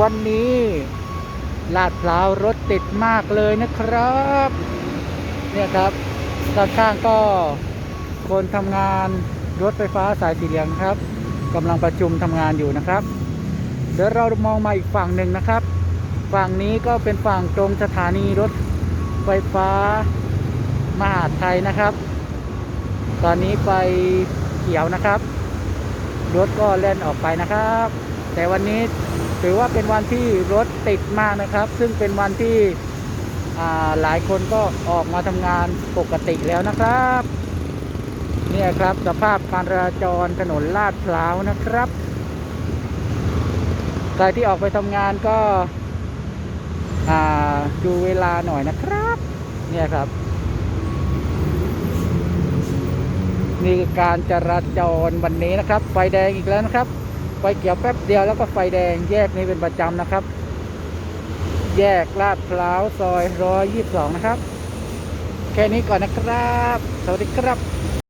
วันนี้ ลาดพร้าวรถติดมากเลยนะครับ เนี่ยครับด้านข้างก็คนทำงานรถไฟฟ้าสายสีเหลืองครับกำลังประชุมทำงานอยู่นะครับ เดี๋ยวเรามองมาอีกฝั่งหนึ่งนะครับ ฝั่งนี้ก็เป็นฝั่งตรงสถานีรถไฟฟ้ามหาดไทยนะครับ ตอนนี้ไฟเขียวนะครับ รถก็แล่นออกไปนะครับ แต่วันนี้ ถือว่าเป็นวันที่รถติดมากนะครับ ซึ่งเป็นวันที่หลายคนก็ออกมาทำงานปกติแล้วนะครับเนี่ยครับสภาพการจราจรถนนลาดพร้าวนะครับใครที่ออกไปทำงานก็ดูเวลาหน่อยนะครับ เนี่ยครับ นี่การจราจรวันนี้นะครับ ไฟแดงอีกแล้วนะครับ ไฟเขียวแป๊บเดียวแล้วก็ไฟแดงแยกนี้เป็นประจำนะครับ แยกลาดพร้าวซอยร้อยยี่สิบสองนะครับ แค่นี้ก่อนนะครับ สวัสดีครับ